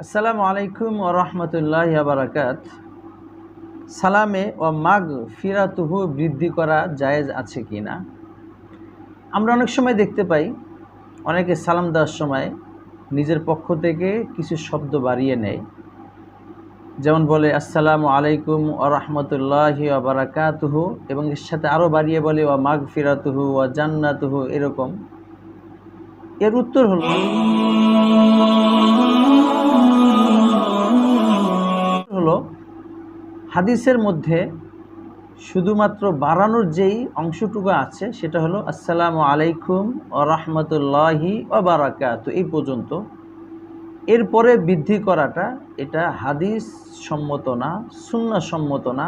আসসালামু আলাইকুম ও রহমতুল্লাহ বারাকাত। সালামে ও মাগ ফিরাতুহু বৃদ্ধি করা জায়েজ আছে কি না আমরা অনেক সময় দেখতে পাই, অনেকে সালাম দেওয়ার সময় নিজের পক্ষ থেকে কিছু শব্দ বাড়িয়ে নেয়। যেমন বলে, আসসালামু আলাইকুম ও রহমতুল্লাহ বারাকাতুহু এবং এর সাথে আরও বাড়িয়ে বলে ও মাগ ফিরাতুহু ও জান্নাতুহু এরকম। এর উত্তর হলো হাদিসের মধ্যে শুধুমাত্র বাড়ানোর যেই অংশটুকু আছে, সেটা হলো, আসসালামু আলাইকুম ও রহমতুল্লাহি ও বারাকাত। এই পর্যন্ত। এরপরে বৃদ্ধি করাটা, এটা হাদিস সম্মত না সুন্না সম্মত না,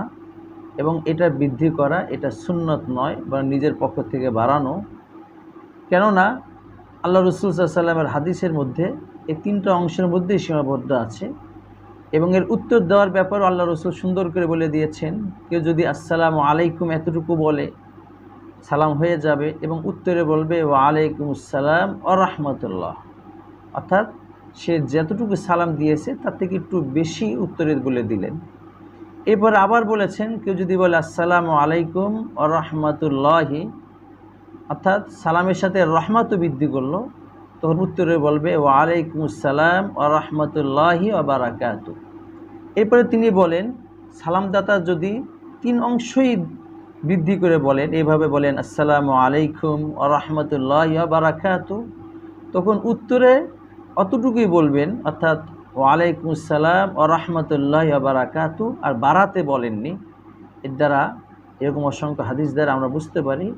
এবং এটা বৃদ্ধি করা, এটা সুন্নত নয় বা নিজের পক্ষ থেকে বাড়ানো। কেননা, আল্লাহ রসুল সাল্লামের হাদিসের মধ্যে এই তিনটা অংশের মধ্যেই সীমাবদ্ধ আছে। এবং এর উত্তর দেওয়ার ব্যাপারও আল্লাহ রসুল সুন্দর করে বলে দিয়েছেন, কেউ যদি আসসালামু আলাইকুম এতটুকু বলে, সালাম হয়ে যাবে এবং উত্তরে বলবে ও আলাইকুম আসসালাম ও রহমতুল্লাহ। অর্থাৎ সে যতটুকু সালাম দিয়েছে, তার থেকে একটু বেশি উত্তরে বলে দিলেন। এরপর আবার বলেছেন, কেউ যদি বলে, আসসালামু আলাইকুম ও রহমতুল্লাহি, অর্থাৎ সালামের সাথে রহমাতও বৃদ্ধি করল তখন উত্তরে বলবে ও আলাইকুম আসসালাম ও রহমতুল্লাহি বারাকাতু এরপরে তিনি বলেন, সালামদাতা যদি তিন অংশই বৃদ্ধি করে বলেন এইভাবে বলেন, আসসালামু আলাইকুম ও রহমতুল্লাহ বারাকাতু তখন উত্তরে অতটুকুই বলবেন, অর্থাৎ, ওয়ালাইকুম আসসালাম ও রহমতুল্লাহ বারাকাতু আর বাড়াতে বলেননি। এর দ্বারা এরকম অসংখ্য হাদিস দ্বারা আমরা বুঝতে পারি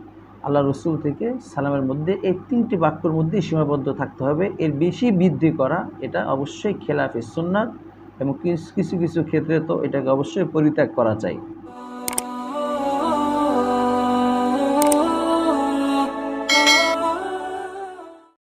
আল্লাহ রসুল থেকে সালামের মধ্যে এই তিনটি বাক্যর মধ্যেই সীমাবদ্ধ থাকতে হবে। এর বেশি বৃদ্ধি করা, এটা অবশ্যই খেলাফে সুন্নাত এবং কিছু কিছু ক্ষেত্রে তো এটাকে অবশ্যই পরিত্যাগ করা চাই।